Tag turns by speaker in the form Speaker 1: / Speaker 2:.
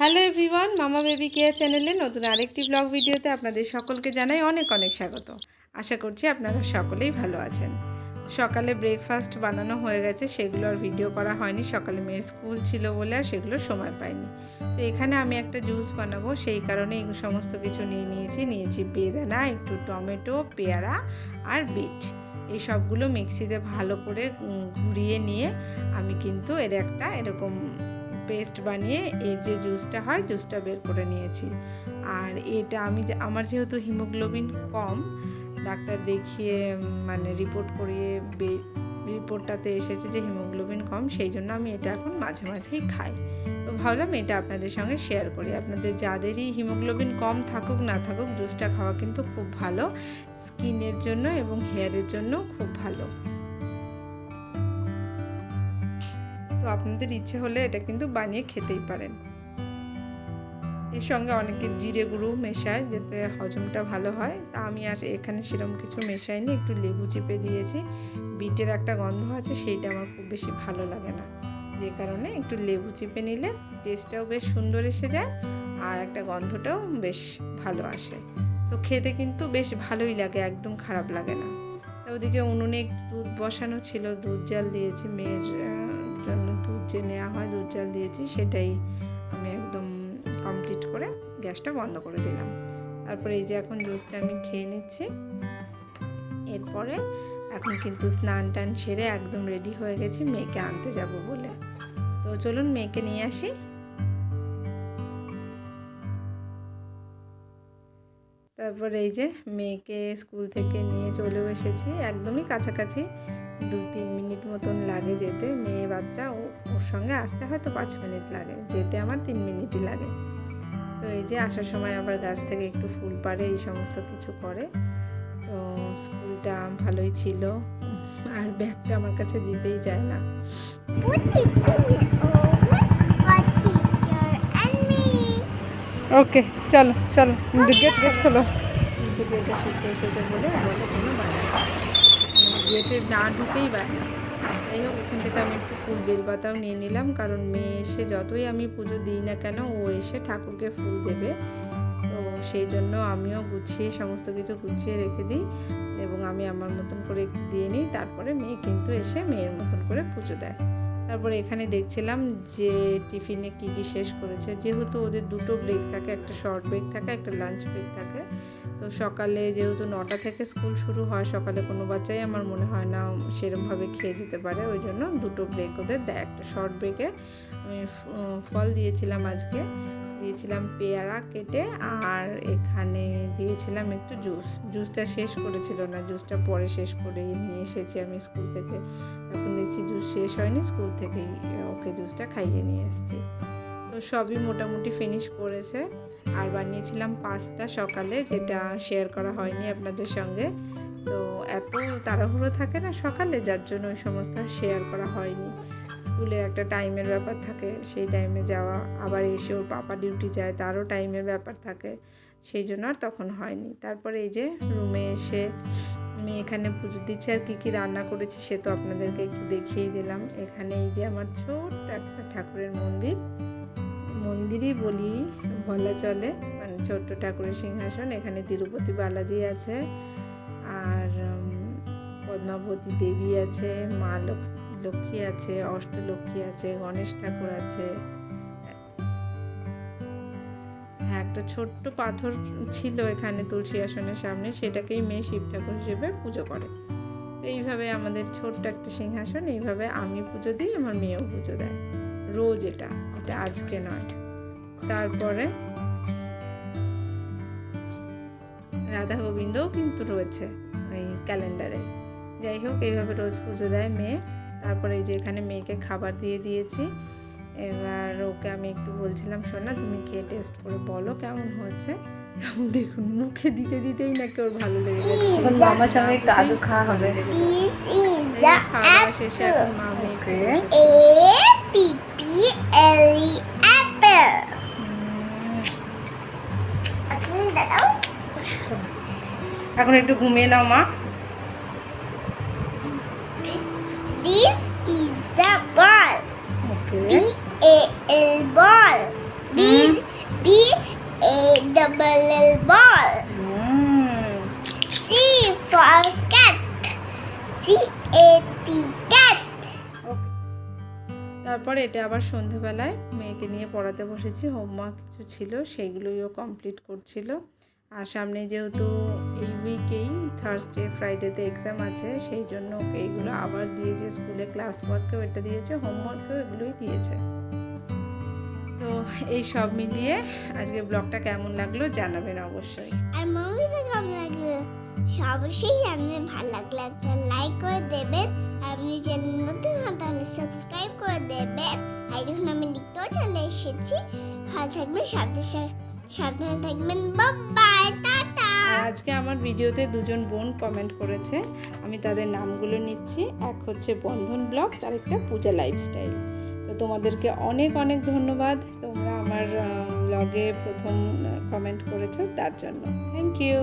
Speaker 1: Hello everyone, mama baby care চ্যানেলে নতুন আরেকটি ব্লগ ভিডিওতে আপনাদের সকলকে জানাই অনেক অনেক স্বাগত। আশা করছি আপনারা সকলেই ভালো আছেন। সকালে ব্রেকফাস্ট বানানো হয়ে গেছে, সেগুলো আর ভিডিও করা হয়নি। সকালে মেয়ের স্কুল ছিল বলে আর সেগুলো সময় পাইনি। তো এখানে আমি একটা জুস বানাবো, সেই কারণে এই সমস্ত কিছু নিয়ে নিয়েছি। নিয়েছি বেদানা, একটু টমেটো, পেয়ারা আর বিট। এই সবগুলো মিক্সিতে ভালো করে ঘুরিয়ে নিয়ে আমি কিন্তু এর একটা এরকম পেস্ট বানিয়ে এর যে জুসটা হয়, জুসটা বের করে নিয়েছি। আর এটা আমি আমার যেহেতু হিমোগ্লোবিন কম, ডাক্তার দেখিয়ে মানে রিপোর্ট করিয়ে রিপোর্টটাতে এসেছে যে হিমোগ্লোবিন কম, সেই জন্য আমি এটা এখন মাঝে মাঝেই খাই। তো ভাবলাম এটা আপনাদের সঙ্গে শেয়ার করি। আপনাদের যাদেরই হিমোগ্লোবিন কম থাকুক, না থাকুক, জুসটা খাওয়া কিন্তু খুব ভালো। স্কিনের জন্য এবং হেয়ারের জন্য খুব ভালো। তো আপনাদের ইচ্ছে হলে এটা কিন্তু বানিয়ে খেতেই পারেন। এর সঙ্গে অনেকে জিরে গুঁড়ো মেশায় যাতে হজমটা ভালো হয়। তা আমি আর এখানে সেরকম কিছু মেশাইনি, একটু লেবু চিপে দিয়েছি। বিটের একটা গন্ধ আছে, সেইটা আমার খুব বেশি ভালো লাগে না। যে কারণে একটু লেবু চিপে নিলে টেস্টটাও বেশ সুন্দর এসে যায় আর একটা গন্ধটাও বেশ ভালো আসে। তো খেতে কিন্তু বেশ ভালোই লাগে, একদম খারাপ লাগে না। ওদিকে উনুনে দুধ বসানো ছিল, দুধ জাল দিয়েছি মেয়ের জন্য দুধ যে নেওয়া হয়, দুধ জাল দিয়েছি, সেটাই আমি একদম কমপ্লিট করে গ্যাসটা বন্ধ করে দিলাম। তারপরে এই যে এখন জুসটা আমি খেয়ে নিচ্ছি। এরপরে এখন কিন্তু স্নান টান সেরে একদম রেডি হয়ে গেছি, মেয়েকে আনতে যাব বলে। তো চলুন মেয়েকে নিয়ে আসি। তারপর এই যে মেয়েকে স্কুল থেকে নিয়ে চলেও এসেছি, একদমই কাছাকাছি। দু তিন মিনিট মতন লাগে যেতে মেয়ে বাচ্চা ও- ওর সঙ্গে আসতে হয়তো পাঁচ মিনিট লাগে যেতে আমার তিন মিনিটই লাগে। তো এই যে আসার সময় আবার গাছ থেকে একটু ফুল পাড়ে এই সমস্ত কিছু করে। তো স্কুলটা ভালোই ছিল আর ব্যাগটা আমার কাছে দিতেই চায় না? ওকে চলো চলো গেট গেট খোলো। স্কুল থেকে এটা শিখে এসেছে বলে আমাদের জন্য বাইরে গেটে না ঢুকেই বাইরে যাই হোক, এখান থেকে আমি একটু ফুল বেলপাতাও নিয়ে নিলাম, কারণ মেয়ে এসে যতই আমি পুজো দিই না কেন, ও এসে ঠাকুরকে ফুল দেবে। তো সেই জন্য আমিও গুছিয়ে সমস্ত কিছু গুছিয়ে রেখে দিই এবং আমি আমার মতন করে একটু দিয়ে নিই। তারপরে মেয়ে কিন্তু এসে মেয়ের মতন করে পুজো দেয়। তারপরে এখানে দেখছিলাম যে টিফিনে কি কি শেষ করেছে। যেহেতু ওদের দুটো ব্রেক থাকে, একটা শর্ট ব্রেক থাকে, একটা লাঞ্চ ব্রেক থাকে। তো সকালে যেহেতু নটা থেকে স্কুল শুরু হয়, সকালে কোনো বাচ্চাই আমার মনে হয় না সেরমভাবে খেয়ে যেতে পারে। ওই জন্য দুটো ব্রেক ওদের দেয় একটা শর্ট ব্রেকে আমি ফল দিয়েছিলাম আজকে। দিয়েছিলাম পেয়ারা কেটে আর এখানে দিয়েছিলাম একটু জুস জুসটা শেষ করেছিল না জুসটা পরে শেষ করে নিয়ে এসেছি আমি স্কুল থেকে। এখন দেখছি জুস শেষ হয়নি, স্কুল থেকেই ওকে জুসটা খাইয়ে নিয়ে এসেছি। তো সবই মোটামুটি ফিনিশ করেছে। আর বানিয়েছিলাম পাস্তা সকালে, যেটা শেয়ার করা হয়নি আপনাদের সঙ্গে। তো এত তাড়াহুড়ো থাকে না সকালে, যার জন্য ওই সমস্ত শেয়ার করা হয়নি। স্কুলে একটা টাইমের ব্যাপার থাকে, সেই টাইমে যাওয়া। আবার এসে ওর পাপা ডিউটি যায়, তারও টাইমের ব্যাপার থাকে। সেই জন্য আর তখন হয়নি। তারপরে এই যে রুমে এসে আমি এখানে পুজো দিচ্ছি আর কী কী রান্না করেছি, সে তো আপনাদেরকে একটু দেখিয়েই দিলাম। এখানে এই যে আমার ছোট্ট একটা ঠাকুরের মন্দির। মন্দিরই বলি, বলা চলে। মানে ছোট্ট ঠাকুরের সিংহাসন, এখানে তিরুপতি বালাজি আছে, আর পদ্মাবতী দেবী আছে, মা লক্ষ- লক্ষ্মী আছে, অষ্টলক্ষ্মী আছে, গণেশ ঠাকুর আছে। হ্যাঁ একটা ছোট্ট পাথর ছিল এখানে তুলসী আসনের সামনে, সেটাকেই মেয়ে শিব ঠাকুর হিসেবে পুজো করে। এইভাবে আমাদের ছোট্ট একটা সিংহাসন, এইভাবে আমি পুজো দিই, আমার মেয়েও পুজো দেয়। রোজ এটা এটা আজকে নয়। তারপরে রাধা গোবিন্দও কিন্তু রয়েছে ওই ক্যালেন্ডারে। যাই হোক এইভাবে রোজ পুজো দেয় মেয়ে। তারপরে এই যে এখানে মেয়েকে খাবার দিয়ে দিয়েছি। এবার ওকে আমি একটু বলছিলাম শোনা তুমি খেয়ে টেস্ট করে বলো কেমন হয়েছে? কেমন দেখুন মুখে দিতে দিতেই নাকি ওর ভালো লেগে গেছে।
Speaker 2: মামার সঙ্গে খাওয়া হবে।
Speaker 1: খাওয়া শেষে এখন মা মেয়েকে
Speaker 2: Okay.
Speaker 3: A P P L E apple.
Speaker 1: এখন একটু ঘুমিয়ে নাও মা
Speaker 3: This is the ball.
Speaker 1: Okay
Speaker 3: B A L ball. B double L ball.
Speaker 2: Hmm
Speaker 3: C for cat. C A T cat.
Speaker 1: তারপরে এটা আবার সন্ধেবেলায় মেয়েকে নিয়ে পড়াতে বসেছি, হোমওয়ার্ক কিছু ছিল, সেগুলোইও কমপ্লিট করছিল। আর সামনে যেহেতু এই উইকেই থার্সডে ফ্রাইডেতে এক্সাম আছে, সেই জন্য ওকে এইগুলো আবার দিয়েছে স্কুলে ক্লাস ওয়ার্কেও এটা দিয়েছে হোমওয়ার্কেও এগুলোই দিয়েছে। তো এই সব মিলিয়ে আজকে ব্লগটা কেমন লাগল জানাবেন অবশ্যই।
Speaker 3: আর মুভিটা কেমন লাগল অবশ্যই জানবেন ভালো লাগলে একটা লাইক করে দেবেন। আপনি চ্যানেল নতুন হন, তাহলে সাবস্ক্রাইব করে দেবেন। আর দেখুন আমি লিখতেও চলে এসেছি, ভালো থাকবেন সাথে সাবধানে থাকবেন। Bye tata.
Speaker 1: আজকে আমার ভিডিওতে দুজন বোন কমেন্ট করেছে। আমি তাদের নামগুলো নিচ্ছি। এক হচ্ছে বন্ধন ব্লগস আর একটা পূজা লাইফস্টাইল তো তোমাদেরকে অনেক অনেক ধন্যবাদ। তোমরা আমার ব্লগে প্রথম কমেন্ট করেছ তার জন্য।
Speaker 3: Thank you